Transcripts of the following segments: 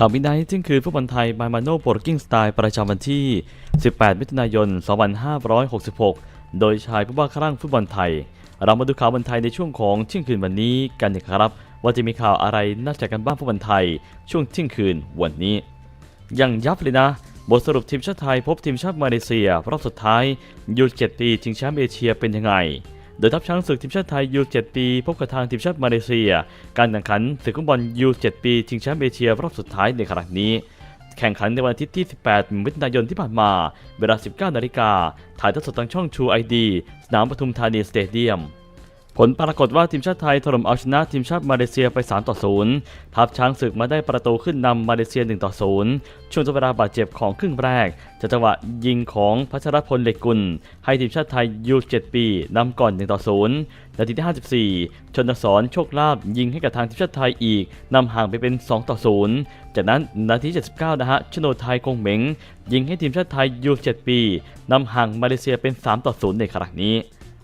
ข่าวมิดไนท์ซึ่งคือฟุตบอลไทยบายมาโนโปรกิ้งสไตล์ประจำวันที่ 18 มิถุนายน 2566 โดยชายผู้ว่าครั่งฟุตบอลไทย เรามาดูข่าวบอลไทยในช่วงของเที่ยงคืนวันนี้กันนะครับ ว่าจะมีข่าวอะไรน่าจะกันบ้างฟุตบอลไทย ช่วงเที่ยงคืนวันนี้ ยังยับเลยนะ บทสรุปทีมชาติไทยพบทีมชาติมาเลเซีย รอบสุดท้ายยู7ปีชิงแชมป์เอเชียเป็นยังไง โดยทัพช้างศึกทีมชาติไทยยู7ปี พบกับทางทีมชาติมาเลเซีย การแข่งขันศึกฟุตบอลยู7ปีชิงแชมป์เอเชียรอบสุดท้ายในครั้งนี้ แข่งขันในวันอาทิตย์ที่ 18 มิถุนายนที่ผ่านมา เวลา 19 นาฬิกาถ่ายทอดสดทางช่อง True ID สนามปทุมธานีสเตเดียม ผลปรากฏว่าทีมชาติไทยถล่มเอาชนะทีมชาติมาเลเซียไป 3 ต่อ 0 ทัพช้างศึกมาได้ประตูขึ้นนำมาเลเซีย 1 ต่อ 0 ช่วงจังหวะบาดเจ็บของครึ่งแรกจากจังหวะยิงของพัชรพลเหล็กกุล ให้ทีมชาติไทยยู7ปีนำก่อน 1 ต่อ 0 นาทีที่ 54 ชนสอนโชคลาภยิงให้กับทางทีมชาติไทยอีกนำห่างไปเป็น 2 ต่อ 0 จากนั้นนาที 79 นะฮะชโนไทยคงเหม็งยิงให้ทีมชาติไทยยู7ปีนำห่างมาเลเซียเป็น 3 ต่อ 0 ในครั้งนี้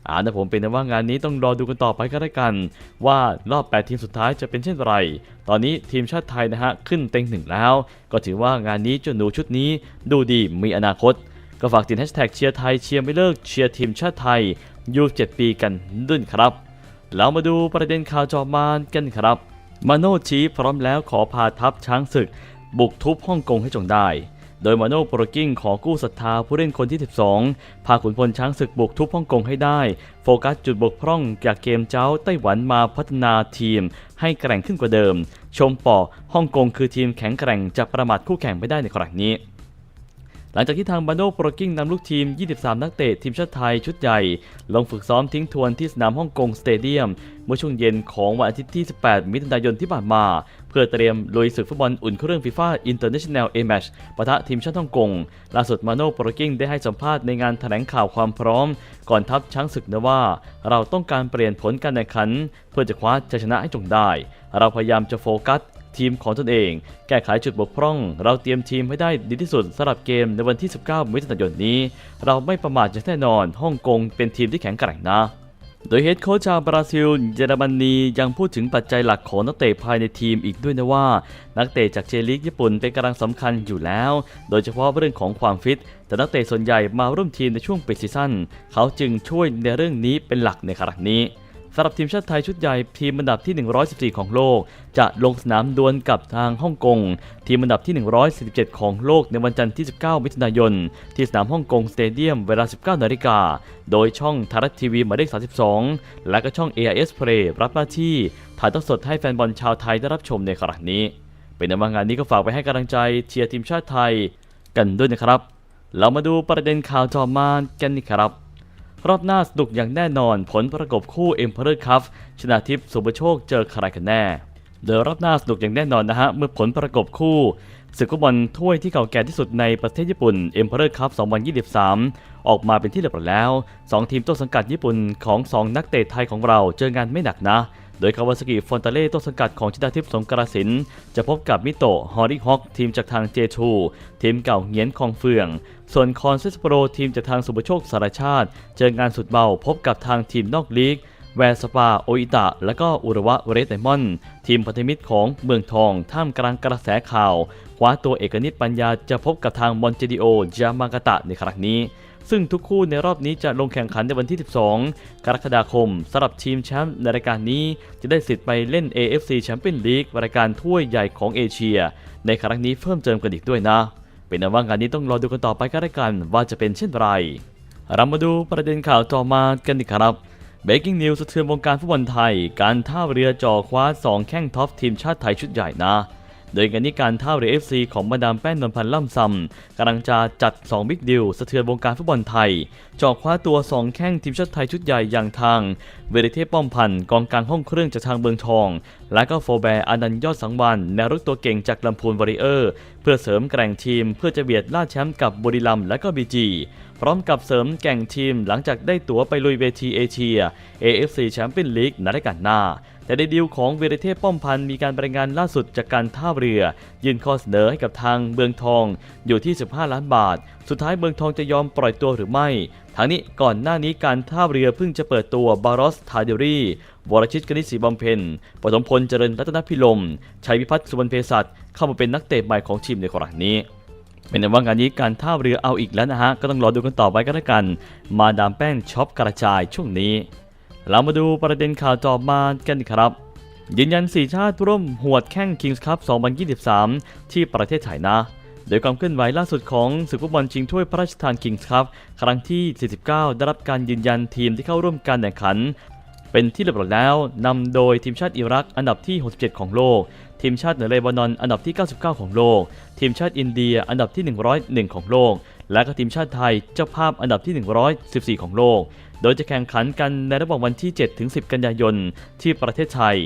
อ่านะผมเป็นแต่ว่างานนี้ต้องรอดูกันต่อไปก็แล้วกัน ว่ารอบ 8 ทีมสุดท้ายจะเป็นเช่นไร ตอนนี้ทีมชาติไทยนะฮะขึ้นเต็งหนึ่งแล้ว ก็ถือว่างานนี้เจ้าหนูชุดนี้ดูดีมีอนาคต ก็ฝากติดแฮชแท็กเชียร์ไทยเชียร์ไม่เลิกเชียร์ทีมชาติไทยยู7ปีกันด้วยครับ แล้วมาดูประเด็นข่าวจอมานกันครับ มาโนชี้พร้อมแล้วขอพาทัพช้างศึก บุกทุบฮ่องกงให้จงได้ โดยมาโนโปรกิ้งขอกู้ศรัทธาผู้เล่นคนที่ 12 พาขุนพลช้างศึกบุกทุบฮ่องกงให้ได้ โฟกัสจุดบกพร่องจากเกมเจ้าไต้หวันมาพัฒนาทีม ให้แกร่งขึ้นกว่าเดิม ชมปอฮ่องกงคือทีมแข็งแกร่งจะประมาทคู่แข่งไม่ได้ในครั้งนี้หลังจากที่ทางบาโนโปรกิ้งนำลูกทีม 23 นักเตะทีมชาติไทยชุดใหญ่ ลงฝึกซ้อมทิ้งทวนที่สนามฮ่องกงสเตเดียม เมื่อช่วงเย็นของวันอาทิตย์ที่ 18 มิถุนายนที่ผ่านมา พื่อเตรียมลุยศึกฟุตบอลอุ่นเครื่องฟีฟ่าอินเตอร์เนชั่นแนลเอแมชปะทะทีมชาติฮ่องกง ล่าสุดมาโนโปรกิ้งได้ให้สัมภาษณ์ในงานแถลงข่าวความพร้อม ก่อนทัพช้างศึกนะว่า เราต้องการเปลี่ยนผลการแข่งขัน เพื่อจะคว้าชัยชนะให้จงได้ เราพยายามจะโฟกัสทีมของตนเอง แก้ไขจุดบกพร่อง เราเตรียมทีมให้ได้ดีที่สุดสำหรับเกมในวันที่ 19 มิถุนายนนี้ เราไม่ประมาทอย่างแน่นอนฮ่องกงเป็นทีมที่แข็งแกร่งนะ โดยเฮดโค้ชชาวบราซิล เยอรมนียังพูดถึงปัจจัยหลักของนักเตะภายในทีมอีกด้วยนะว่า นักเตะจากเจลีกญี่ปุ่นเป็นกำลังสำคัญอยู่แล้ว โดยเฉพาะเรื่องของความฟิต แต่นักเตะส่วนใหญ่มาร่วมทีมในช่วงปิดซีซั่นเขาจึงช่วยในเรื่องนี้เป็นหลักในครั้งนี้ สำหรับทีมชาติไทยชุดใหญ่ทีมอันดับที่ 114 ของโลก จะลงสนามดวลกับทางฮ่องกง ทีมอันดับที่ 147 ของโลกในวันจันทร์ที่ 19 มิถุนายน ที่สนามฮ่องกงสเตเดียมเวลา 19 นาฬิกา โดยช่องทารัตทีวีหมายเลข 32 และก็ช่อง AIS Play รับหน้าที่ถ่ายทอดสดให้แฟนบอลชาวไทยได้รับชมในครั้งนี้ เป็นในว่างานนี้ก็ฝากไปให้กำลังใจเชียร์ทีมชาติไทยกันด้วยนะครับ เรามาดูประเด็นข่าวจอมานกันนี่ครับ รอบหน้าสนุกอย่างแน่นอน ผลประกบคู่ Emperor Cup ชนะทิพย์สุภโชคเจอใครกันแน่เดี๋ยวรอบหน้าสนุกอย่างแน่นอนนะฮะ เมื่อผลประกบคู่ศึกฟุตบอลถ้วยที่เก่าแก่ที่สุดในประเทศญี่ปุ่น Emperor Cup 2023 ออกมาเป็นที่เรียบร้อยแล้ว 2 ทีมต้นสังกัดญี่ปุ่นของ 2 นักเตะไทยของเราเจองานไม่หนักนะ โดยคาวาซากิฟอนตาเล่ต้นสังกัดของชิดาทิพย์สงกราสินจะพบกับมิโตะฮอริฮอกทีมจากทางเจทูทีมเก่าเงียนคองเฟือง ส่วนคอนเซสโปรทีมจากทางสุภโชคสารชาติ เจองานสุดเบาพบกับทางทีมนอกลีกแวร์สปา โออิตะ และก็อุระวะเรสไดมอน ทีมพันธมิตรของเมืองทอง ท่ามกลางกระแสข่าวคว้าตัวเอกนิตปัญญาจะพบกับทางมอนเจดิโอจามากาตะในครั้งนี้ ซึ่งทุกคู่ในรอบนี้จะลงแข่งขันในวันที่ 12 กรกฎาคมสำหรับทีมแชมป์ในรายการนี้จะได้สิทธิ์ไปเล่น AFC Champions League รายการถ้วยใหญ่ของเอเชีย ในครั้งนี้เพิ่มเติมกันอีกด้วยนะ เป็นอันว่างานนี้ต้องรอดูกันต่อไปก็แล้วกันว่าจะเป็นเช่นไร เรามาดูประเด็นข่าวต่อมากันดีกครับ Breaking News สะเทือนวงการฟุตบอลไทย การท่าเรือจ่อคว้า 2 แข้งท็อปทีมชาติไทยชุดใหญ่นะ โดยงานนี้การท่าเรือ FC ของมาดามแป้นนนพันธ์ล่ำซำกำลังจะจัด 2 บิ๊กดิวสะเทือนวงการฟุตบอลไทยจ่อคว้าตัว 2 แข้งทีมชาติไทยชุดใหญ่อย่างทาง เวริเทพป้อมพันธ์กองกลางห้องเครื่องจากทางเบืองทอง และก็โฟแบร์อนันยอดสังวานแนวรุกตัวเก่งจากลำพูนวอริเออร์เพื่อเสริมแกร่งทีม เพื่อจะเบียดล่าแชมป์กับบุรีรัมย์และก็บีจีพร้อมกับเสริมแก่งทีมหลังจากได้ตั๋วไปลุยเวทีเอเชีย AFC แชมเปี้ยนลีกในรายการหน้า แต่ในดีลของเวรเทพป้อมพันธ์มีการรายงานล่าสุดจากการท่าเรือ ยื่นข้อเสนอให้กับทางเมืองทองอยู่ที่ 15 ล้านบาท สุดท้ายเมืองทองจะยอมปล่อยตัวหรือไม่ทางนี้ก่อนหน้านี้การท่าเรือเพิ่งจะเปิดตัวบารอสทาเดรีวรชิตกนิษฐ์ศรีบำเพ็ญปฐมพลเจริญรัตนพิลมชัยวิพัฒน์สุวรรณเภสัชเข้ามาเป็นนักเตะใหม่ของทีมในครั้งนี้เป็นแต่ว่างานนี้การท่าเรือเอาอีกแล้วนะฮะ ก็ต้องรอดูกันต่อไปกันแล้วกัน มาดามแป้งช็อปกระจายช่วงนี้ เรามาดูประเด็นข่าวต่อมากันครับ ยืนยัน4ชาติร่วมหวดแข่ง Kings Cup 2023 ที่ประเทศไทยนะโดยความเคลื่อนไหวล่าสุดของศึกฟุตบอลชิงถ้วยพระราชทาน Kings Cup ครั้งที่ 49 ได้รับการยืนยันทีมที่เข้าร่วมการแข่งขัน เป็นที่เรียบร้อยแล้วนำโดยทีมชาติอิรักอันดับที่ 67 ของโลก ทีมชาติเหนือเลบานอนอันดับที่ 99 ของโลก ทีมชาติอินเดียอันดับที่ 101 ของโลก และก็ทีมชาติไทยเจ้าภาพอันดับที่ 114 ของโลก โดยจะแข่งขันกันในระหว่างวันที่ 7-10 กันยายนที่ประเทศไทย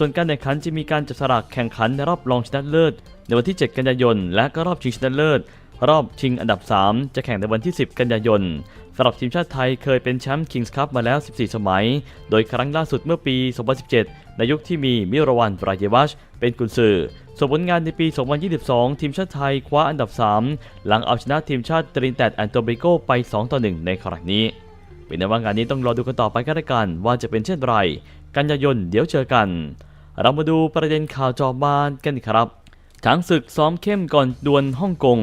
ส่วนการแข่งขันจะมีการจับสลากแข่งขันในรอบรองชนะเลิศ ในวันที่ 7 กันยายน และก็รอบชิงชนะเลิศ รอบชิงอันดับ 3 จะแข่งในวันที่ 10 กันยายนสำหรับทีมชาติไทยเคยเป็นแชมป์ Kings Cup มาแล้ว 14 สมัย โดยครั้งล่าสุดเมื่อปี 2017 ในยุคที่มีมิรวันปรายวัชเป็นกุนซือส่วนผลงานในปี 2022 ทีมชาติไทยคว้าอันดับ 3 หลังเอาชนะทีมชาติตรินแตดแอนโตบริโกไป 2 ต่อ 1 ในครั้งนี้ เป็นในว่างานนี้ต้องรอดูกันต่อไปกันละกันว่าจะเป็นเช่นไร กันยายนเดี๋ยวเจอกัน เรามาดูประเด็นข่าวจอบานกันครับช้างศึกซ้อมเข้มก่อนดวลฮ่องกง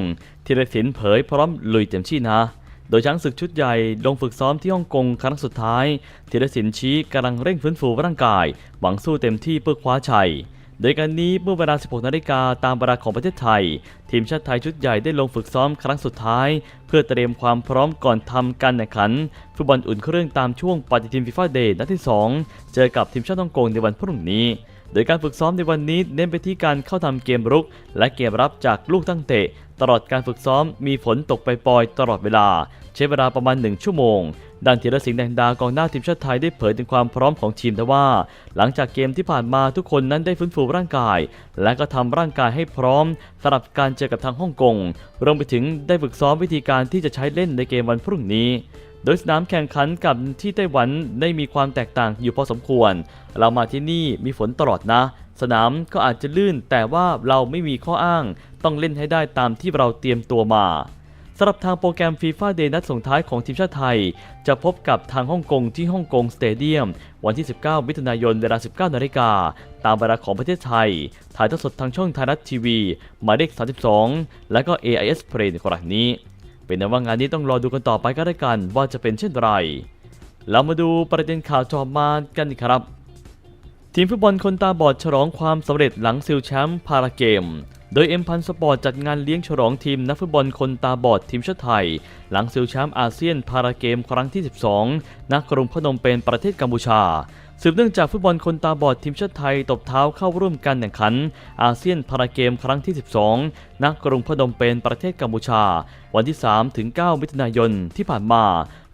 ธีรศิลป์เผยพร้อมลุยเต็มที่นะ โดยช้างศึกชุดใหญ่ลงฝึกซ้อมที่ฮ่องกงครั้งสุดท้ายธีรศิลป์ชี้กำลังเร่งฟื้นฟูร่างกาย หวังสู้เต็มที่เพื่อคว้าชัย โดยการนี้เมื่อเวลา 16 นาฬิกาตามเวลาของประเทศไทย ทีมชาติไทยชุดใหญ่ได้ลงฝึกซ้อมครั้งสุดท้าย เพื่อเตรียมความพร้อมก่อนทำการแข่งขันฟุตบอลอุ่นเครื่องตามช่วงปฏิทินฟีฟ่าเดย์นัดที่ 2 เจอกับทีมชาติฮ่องกงในวันพรุ่งนี้ โดยการฝึกซ้อมในวันนี้เน้นไปที่การเข้าทำเกมรุก และเกมรับจากลูกตั้งเตะ ตลอดการฝึกซ้อมมีฝนตกไปปล่อยตลอดเวลา ใช้เวลาประมาณ 1 ชั่วโมงด้านธีรสิงห์แดงดากองหน้าทีมชาติไทยได้เผยถึงความพร้อมของทีมแต่ว่า หลังจากเกมที่ผ่านมาทุกคนนั้นได้ฟื้นฟูร่างกาย และก็ทำร่างกายให้พร้อมสำหรับการเจอกับทางฮ่องกงรวมไปถึงได้ฝึกซ้อมวิธีการที่จะใช้เล่นในเกมวันพรุ่งนี้ โดยสนามแข่งขันกับที่ไต้หวันได้มีความแตกต่างอยู่พอสมควร เรามาที่นี่มีฝนตลอดนะ สนามก็อาจจะลื่น แต่ว่าเราไม่มีข้ออ้าง ต้องเล่นให้ได้ตามที่เราเตรียมตัวมาสำหรับทางโปรแกรมฟีฟ่าเดย์นัดส่งท้ายของทีมชาติไทย จะพบกับทางฮ่องกงที่ฮ่องกงสเตเดียม วันที่ 19 มิถุนายนเวลา 19 นาฬิกา ตามเวลาของประเทศไทย ถ่ายทอดสดทางช่องไทยรัฐทีวี หมายเลข 32 และก็ AIS Play ในครั้งนี้ เป็นแต่ว่างานนี้ต้องรอดูกันต่อไปก็ได้กันว่าจะเป็นเช่นไร เรามาดูประเด็นข่าวจอมากันครับ ทีมฟุตบอลคนตาบอดฉลองความสำเร็จหลังซิลแชมป์พาราเกม โดยเอ็มพันสปอร์ตจัดงานเลี้ยงฉลองทีมนักฟุตบอลคนตาบอดทีมชาติไทย หลังซิลแชมป์อาเซียนพาราเกมครั้งที่ 12 ณ กรุงพนมเปญประเทศกัมพูชา สืบเนื่องจากฟุตบอลคนตาบอดทีมชาติไทยตบเท้าเข้าร่วมการแข่งขัน อาเซียนพาราเกมครั้งที่ 12 ณ กรุงพนมเปญประเทศกัมพูชา วันที่ 3 ถึง 9 มิถุนายนที่ผ่านมา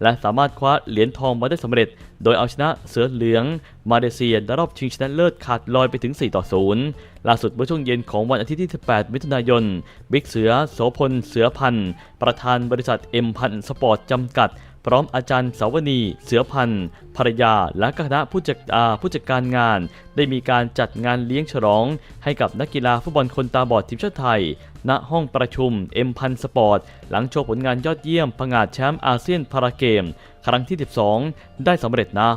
และสามารถคว้าเหรียญทองมาได้สำเร็จ โดยเอาชนะเสือเหลือง มาเลเซียในรอบชิงชนะเลิศขาดลอยไปถึง 4 ต่อ 0 ล่าสุดเมื่อช่วงเย็นของวันอาทิตย์ที่ 18 มิถุนายน บิ๊กเสือโสพล เสือพันธ์ประธานบริษัทเอ็มพันสปอร์ตจำกัด พร้อมอาจารย์สาวนีเสือพันธ์ภรรยาและคณะผู้จัดอาผู้จัดการงาน ได้มีการจัดงานเลี้ยงฉลอง ให้กับนักกีฬาฟุตบอลคนตาบอดทีมชาติไทย ณห้องประชุมเอ็มพันสปอร์ตหลังโชว์ผลงานยอดเยี่ยมผงาดแชมป์อาเซียนพาราเกม ครั้งที่ 12 ได้สำเร็จนะ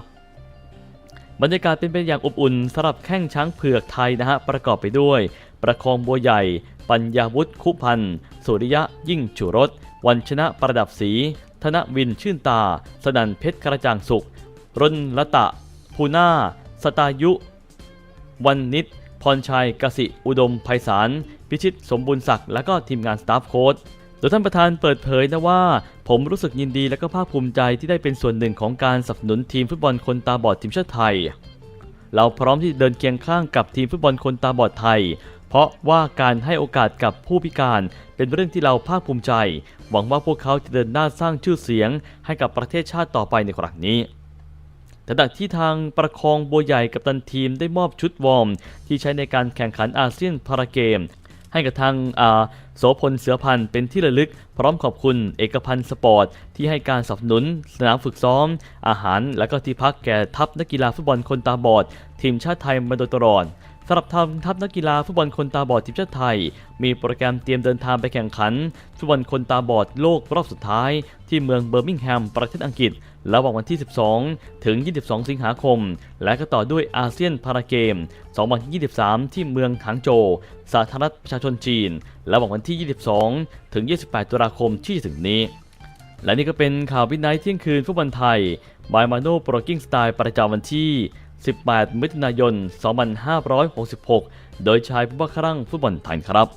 บรรยากาศเป็นไปอย่างอบอุ่นสำหรับแข้งช้างเผือกไทยนะฮะประกอบไปด้วย ประคองบัวใหญ่ ปัญญาวุฒิคุพันธ์สุริยะยิ่งฉุรสวันชนะประดับศรี ธนวินชื่นตา สนันเพชรกระจ่างสุข รนละตะ ภูนาสตายุ วันนิดพรชัยกสิอุดมไพศาล พิชิตสมบูรณ์ศักดิ์และก็ทีมงานสตาฟโค้ดโดยท่านประธานเปิดเผยนะว่า ผมรู้สึกยินดีและก็ภาคภูมิใจที่ได้เป็นส่วนหนึ่งของการสนับสนุนทีมฟุตบอลคนตาบอดทีมชาติไทย เราพร้อมที่จะเดินเคียงข้างกับทีมฟุตบอลคนตาบอดไทย ราะว่าการให้โอกาสกับผู้พิการเป็นเรื่องที่เราภาคภูมิใจ หวังว่าพวกเขาจะเดินหน้าสร้างชื่อเสียงให้กับประเทศชาติต่อไปในครั้งนี้แต่ดักที่ทางประคองบัวใหญ่กับตันทีมได้มอบชุดวอร์ม ที่ใช้ในการแข่งขันอาเซียนพาราเกม ให้กับทางอโสพลเสือพันธ์เป็นที่ระลึก พร้อมขอบคุณเอกพันธ์สปอร์ต ที่ให้การสนับสนุน สนามฝึกซ้อม อาหาร และก็ที่พักแก่ทัพนักกีฬาฟุตบอลคนตาบอด ทีมชาติไทยมาโดยตลอด สำหรับทางทัพนักกีฬาฟุตบอลคนตาบอดทีมชาติไทย มีโปรแกรมเตรียมเดินทางไปแข่งขันฟุตบอลคนตาบอดโลกรอบสุดท้าย ที่เมืองเบอร์มิงแฮม ประเทศอังกฤษระหว่างวันที่ 12 ถึง 22 สิงหาคม และก็ต่อด้วยอาเซียนพาราเกม 2023 ที่เมืองหางโจวสาธารณรัฐประชาชนจีนระหว่างวันที่ 22 ถึง 28 ตุลาคมที่จะถึงนี้ และนี่ก็เป็นข่าววินัยเที่ยงคืนฟุตบอลไทยบายมาโนโปรกิ้งสไตล์ประจำวันที่ 18 มิถุนายน 2566 โดยชายผู้ว่าครั่งฟุตบอลไทยครับ